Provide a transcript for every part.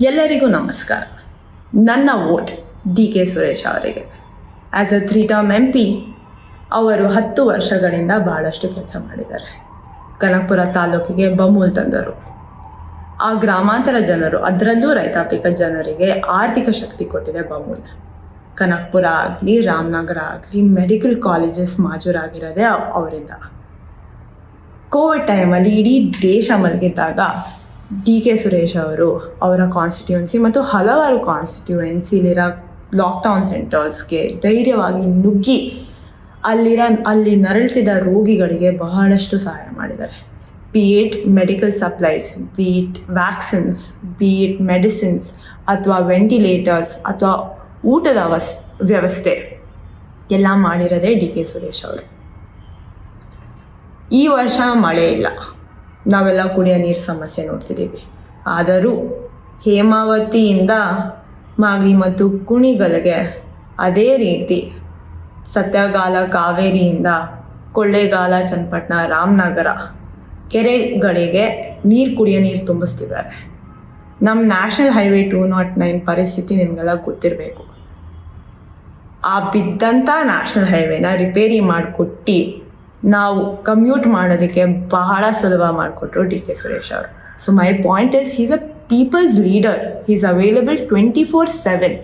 ಎಲ್ಲರಿಗೂ ನಮಸ್ಕಾರ. ನನ್ನ ವೋಟ್ ಡಿ ಕೆ ಸುರೇಶ್ ಅವರಿಗೆ. As a three term M P ಅವರು ಹತ್ತು ವರ್ಷಗಳಿಂದ ಭಾಳಷ್ಟು ಕೆಲಸ ಮಾಡಿದ್ದಾರೆ. ಕನಕಪುರ ತಾಲೂಕಿಗೆ ಬಮೂಲ್ ತಂದರು. ಆ ಗ್ರಾಮಾಂತರ ಜನರು, ಅದರಲ್ಲೂ ರೈತಾಪಿಕ ಜನರಿಗೆ ಆರ್ಥಿಕ ಶಕ್ತಿ ಕೊಟ್ಟಿದೆ ಬಮೂಲ್. ಕನಕಪುರ ಆಗಲಿ, ರಾಮನಗರ ಆಗಲಿ, ಮೆಡಿಕಲ್ ಕಾಲೇಜಸ್ ಮಾಜೂರಾಗಿರೋದೇ ಅವ್- ಅವರಿಂದ. ಕೋವಿಡ್ ಟೈಮಲ್ಲಿ ಇಡೀ ದೇಶ ಮಲಗಿದ್ದಾಗ ಡಿ ಕೆ ಸುರೇಶ್ ಅವರು ಅವರ ಕಾನ್ಸ್ಟಿಟ್ಯೂನ್ಸಿ ಮತ್ತು ಹಲವಾರು ಕಾನ್ಸ್ಟಿಟ್ಯೂಯೆನ್ಸಿಲಿರೋ ಲಾಕ್ಡೌನ್ ಸೆಂಟರ್ಸ್ಗೆ ಧೈರ್ಯವಾಗಿ ನುಗ್ಗಿ ಅಲ್ಲಿರ, ಅಲ್ಲಿ ನರಳುತ್ತಿದ್ದ ರೋಗಿಗಳಿಗೆ ಬಹಳಷ್ಟು ಸಹಾಯ ಮಾಡಿದ್ದಾರೆ. Be it medical supplies be it vaccines be it medicines ಅಥವಾ ವೆಂಟಿಲೇಟರ್ಸ್ ಅಥವಾ ಊಟದ ವಸ್ ವ್ಯವಸ್ಥೆ ಎಲ್ಲ ಮಾಡಿರೋದೇ ಡಿ ಕೆ ಸುರೇಶ್ ಅವರು. ಈ ವರ್ಷ ಮಳೆ ಇಲ್ಲ. ನಾವೆಲ್ಲ ಕುಡಿಯೋ ನೀರು ಸಮಸ್ಯೆ ನೋಡ್ತಿದ್ದೀವಿ ಆದರೂ ಹೇಮಾವತಿಯಿಂದ ಮಾಗಡಿ ಮತ್ತು ಕುಣಿಗಲ್ಗೆ ಅದೇ ರೀತಿ ಸತ್ಯಗಾಲ ಕಾವೇರಿಯಿಂದ ಕೊಳ್ಳೇಗಾಲ, ಚನ್ನಪಟ್ಟಣ, ರಾಮನಗರ ಕೆರೆಗಳಿಗೆ ನೀರು ಕುಡಿಯೋ ನೀರು ತುಂಬಿಸ್ತಿದ್ದಾರೆ. ನಮ್ಮ national highway two nought nine ಪರಿಸ್ಥಿತಿ ನಿಮಗೆಲ್ಲ ಗೊತ್ತಿರಬೇಕು. ಆ ಬಿದ್ದಂಥ ನ್ಯಾಷನಲ್ ಹೈವೇನ ರಿಪೇರಿ ಮಾಡಿಕೊಟ್ಟು ನಾವು ಕಮ್ಯೂಟ್ ಮಾಡೋದಕ್ಕೆ ಬಹಳ ಸುಲಭ ಮಾಡಿಕೊಟ್ರು ಡಿ ಕೆ ಸುರೇಶ್ ಅವರು. So my point is he's a people's leader is available twenty four seven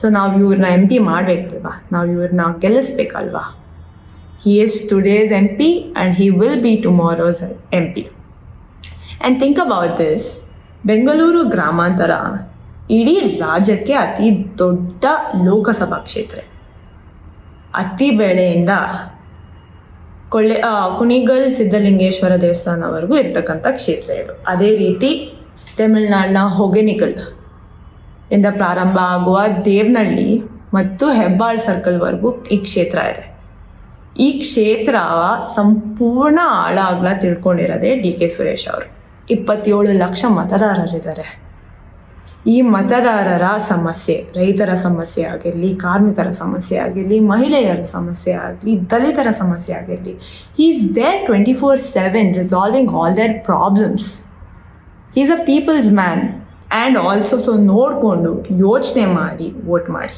so ನಾವು ಇವ್ರನ್ನ ಎಂ ಪಿ ಮಾಡಬೇಕಲ್ವಾ? ನಾವು ಇವ್ರನ್ನ ಗೆಲ್ಲಿಸ್ಬೇಕಲ್ವಾ? He is today's M P and he will be tomorrow's M P and think about this Bengaluru ಗ್ರಾಮಾಂತರ ಇಡೀ ರಾಜ್ಯಕ್ಕೆ ಅತಿ ದೊಡ್ಡ ಲೋಕಸಭಾ ಕ್ಷೇತ್ರ. ಅತಿ ಬೆಳೆಯಿಂದ ಕೊಳ್ಳೆ ಕುಣಿಗಲ್ ಸಿದ್ಧಲಿಂಗೇಶ್ವರ ದೇವಸ್ಥಾನವರೆಗೂ ಇರ್ತಕ್ಕಂಥ ಕ್ಷೇತ್ರ ಇದು. ಅದೇ ರೀತಿ ತಮಿಳ್ನಾಡಿನ ಹೊಗೆನಿಕಲ್ ಇಂದ ಪ್ರಾರಂಭ ಆಗುವ ದೇವನಹಳ್ಳಿ ಮತ್ತು ಹೆಬ್ಬಾಳ್ ಸರ್ಕಲ್ವರೆಗೂ ಈ ಕ್ಷೇತ್ರ ಇದೆ. ಈ ಕ್ಷೇತ್ರ ಸಂಪೂರ್ಣ ಆಳ ತಿಳ್ಕೊಂಡಿರೋದೆ ತಿಳ್ಕೊಂಡಿರೋದೇ ಡಿ ಕೆ ಸುರೇಶ್ ಅವರು. ಇಪ್ಪತ್ತೇಳು ಲಕ್ಷ ಮತದಾರರಿದ್ದಾರೆ. ಈ ಮತದಾರರ ಸಮಸ್ಯೆ, ರೈತರ ಸಮಸ್ಯೆ ಆಗಿರಲಿ, ಕಾರ್ಮಿಕರ ಸಮಸ್ಯೆ ಆಗಿರಲಿ, ಮಹಿಳೆಯರ ಸಮಸ್ಯೆ ಆಗಲಿ ದಲಿತರ ಸಮಸ್ಯೆ ಆಗಿರಲಿ is there twenty four seven resolving all their problems is a people's man and also so ನೋಡಿಕೊಂಡು ಯೋಚನೆ ಮಾಡಿ ವೋಟ್ ಮಾಡಿ.